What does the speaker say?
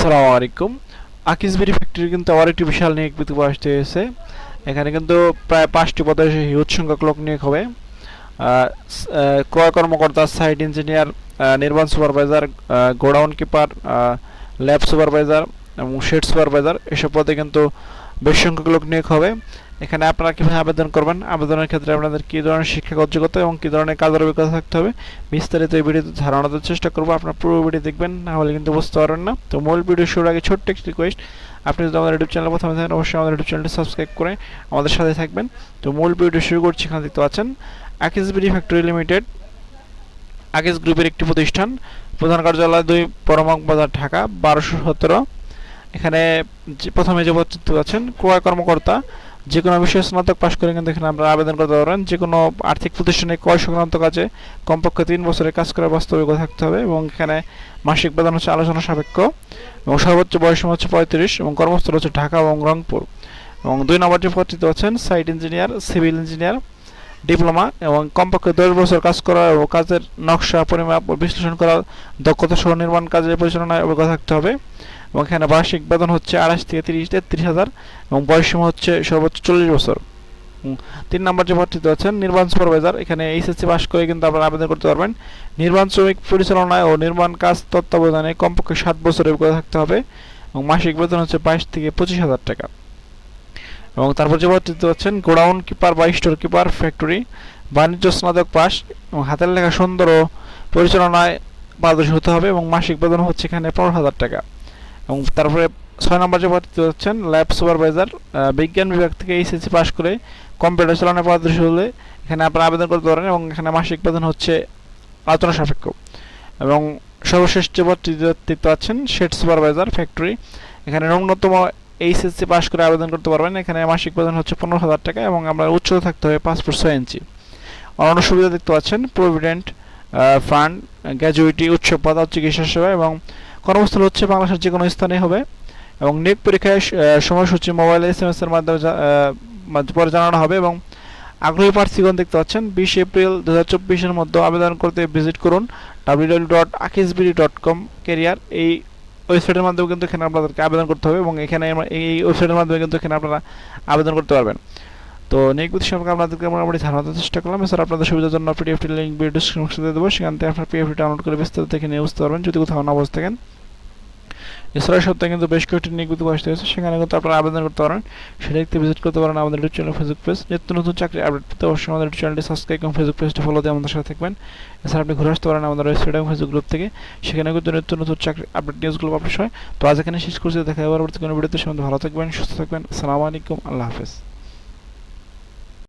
আসসালামু আলাইকুম। আকিস বেরি ফ্যাক্টরি কিন্তু আবার একটি বিশাল নিয়োগ বিজ্ঞপ্তি আসতে হয়েছে এখানে কিন্তু প্রায় পাঁচটি পদে হিউজ সংখ্যক লোক নিয়োগ হবে। ক্রয় কর্মকর্তা সাইট ইঞ্জিনিয়ার নির্মাণ supervisor godown keeper lab supervisor এবং শেড সুপারভাইজার এসব পদে কিন্তু বেশ সংখ্যক লোক নিয়োগ হবে। এখানে আপনারা কীভাবে আবেদন করবেন? আবেদনের ক্ষেত্রে আপনাদের কী ধরনের শিক্ষাগত যোগ্যতা এবং কী ধরনের কাজের অভিজ্ঞতা থাকতে হবে? বিস্তারিত এই ভিডিওতে ধারণা দেওয়ার চেষ্টা করব। আপনার পুরো ভিডিও দেখবেন, না হলে কিন্তু বুঝতে পারবেন না। তো মূল ভিডিও শুরুর আগে ছোট্ট একটি রিকোয়েস্ট আপনি যদি আমাদের ইউটিউব চ্যানেল প্রথমে থাকেন, অবশ্যই আমাদের ইউটিউব চ্যানেলটি সাবস্ক্রাইব করে আমাদের সাথে থাকবেন। তো মূল ভিডিও শুরু করছি, এখানে দেখতে পাচ্ছেন আকিস বিডি ফ্যাক্টরি লিমিটেড আকিস গ্রুপের একটি প্রতিষ্ঠান, প্রধান কার্যালয় দুই পরমাক বাজার ঢাকা, বারোশো সতেরো। এখানে প্রথমে যে পদ দেখতে পাচ্ছেন, ক্রয় কর্মকর্তা যে কোনো বিষয়ে স্নাতক পাশ করে কিন্তু এখানে আপনারা আবেদন করতে পারেন। যে কোনো আর্থিক প্রতিষ্ঠানে কয় সংক্রান্ত কাজে কমপক্ষে তিন বছরের কাজ করার বাস্তবিক থাকতে হবে এবং এখানে মাসিক বেতন হচ্ছে আলোচনা সাপেক্ষ এবং সর্বোচ্চ বয়স হচ্ছে পঁয়ত্রিশ এবং কর্মস্থল হচ্ছে ঢাকা এবং রংপুর। এবং দুই নম্বর যে পদটিতে আছেন, site engineer, civil engineer, diploma এবং কমপক্ষে দশ বছর কাজ করা এবং কাজের নকশা, পরিমাপ ও বিশ্লেষণ করার দক্ষতা সহ নির্মাণ কাজের পরিচালনায় অবগত থাকতে হবে। এবং এখানে বার্ষিক বেতন হচ্ছে আড়াইশ থেকে তিরিশ, তেত্রিশ হাজার এবং বয়স সীমা হচ্ছে সর্বোচ্চ চল্লিশ বছর। তিন নম্বর যে পদটিতে আছেন নির্মাণ সুপারভাইজার, এখানে এইচএসসি পাস করে কিন্তু আপনারা আবেদন করতে পারবেন। নির্মাণ শ্রমিক পরিচালনায় ও নির্মাণ কাজ তত্ত্বাবধানে কমপক্ষে সাত বছর অভিজ্ঞতা থাকতে হবে এবং মাসিক বেতন হচ্ছে বাইশ থেকে পঁচিশ হাজার টাকা। এবং তারপর যে পদটিতে আছেন গোডাউন কিপার বা স্টোর কিপার, ফ্যাক্টরি, বাণিজ্য স্নাতক পাস এবং হাতের লেখা সুন্দর ও পরিচালনায় পারদর্শী হতে হবে এবং মাসিক বেতন হচ্ছে এখানে পনেরো হাজার টাকা। এবং তারপরে ছয় নম্বর যে পদটিতে হচ্ছেন ল্যাব সুপারভাইজার বিজ্ঞান বিভাগ থেকে এইচএসসি পাশ করে কম্পিউটার চালানোর পারদর্শী হলে এখানে আপনারা আবেদন করতে পারেন এবং এখানে মাসিক বেতন হচ্ছে আলোচনা সাপেক্ষ। এবং সর্বশেষ যে পদটি দেখতে পাচ্ছেন শেড সুপারভাইজার, ফ্যাক্টরি, এখানে ন্যূনতম এইচএসসি পাস করে আবেদন করতে পারবেন। এখানে মাসিক বেতন হচ্ছে পনেরো হাজার টাকা এবং আপনার উচ্চতা থাকতে হবে ফুট ছয় ইঞ্চি। অন্যান্য সুবিধা দেখতে পাচ্ছেন প্রভিডেন্ট ফান্ড গ্র্যাজুইটি উচ্চ পাতা চিকিৎসা সেবা এবং কর্মস্থল হচ্ছে বাংলাদেশের যে কোনো স্থানে হবে। এবং নেট পরীক্ষায় সময়সূচি মোবাইল এস এম এস এর মাধ্যমে পরে জানানো হবে এবং আগ্রহী প্রার্থীগণ দেখতে পাচ্ছেন, বিশ এপ্রিল দু হাজার চব্বিশের মধ্যে আবেদন করতে ভিজিট করুন ডাব্লিউ ডট আকিসবিডি ডট কম ক্যারিয়ার এই ওয়েবসাইটের মাধ্যমে কিন্তু এখানে আপনাদেরকে আবেদন করতে হবে এবং এখানে এই ওয়েবসাইটের মাধ্যমে কিন্তু এখানে আপনারা আবেদন করতে পারবেন। তো নিয়োগ সম্পর্কে আপনাদেরকে মোটামুটি ধারণা চেষ্টা করলাম। এছাড়া আপনাদের সুবিধার জন্য পিডিএফটি লিঙ্ক ভিডিও ডিসক্রিপশনে দেবো। সেখান থেকে আপনার পিডিএফটি ডাউনলোড করে বিস্তারিত দেখে নিয়ে বুঝতে পারবেন। যদি কোথাও না বুঝতে থাকেন এছাড়া সপ্তাহে কিন্তু বেশ কয়েকটি নিয়োগ আসতে হয়েছে। সেখানে কিন্তু আপনারা আবেদন করতে পারেন। সেটা দেখতে ভিজিট করতে পারেন আমাদের ইউটিউব চ্যানেল ফেসবুক পেজ নিত্য নতুন চাকরি আপডেট পেতে অবশ্যই আমাদের চ্যানেলটি সাবস্ক্রাইব এবং ফেসবুক পেজটি ফলো দিয়ে আমাদের সাথে থাকবেন। এছাড়া আপনি ঘুরে আসতে পারেন আমাদের ওয়েবসাইট এবং ফেসবুক গ্রুপ থেকে। সেখানে কিন্তু নিত্য নতুন চাকরি আপডেট নিউজগুলো পাবলিশ হয়। তো আজ এখানে শেষ করছি। দেখা হবে পরবর্তী কোনো ভিডিওতে সম্বন্ধে ভালো থাকবেন, সুস্থ থাকবেন। আসসালামু আলাইকুম। আল্লাহ হাফেজ।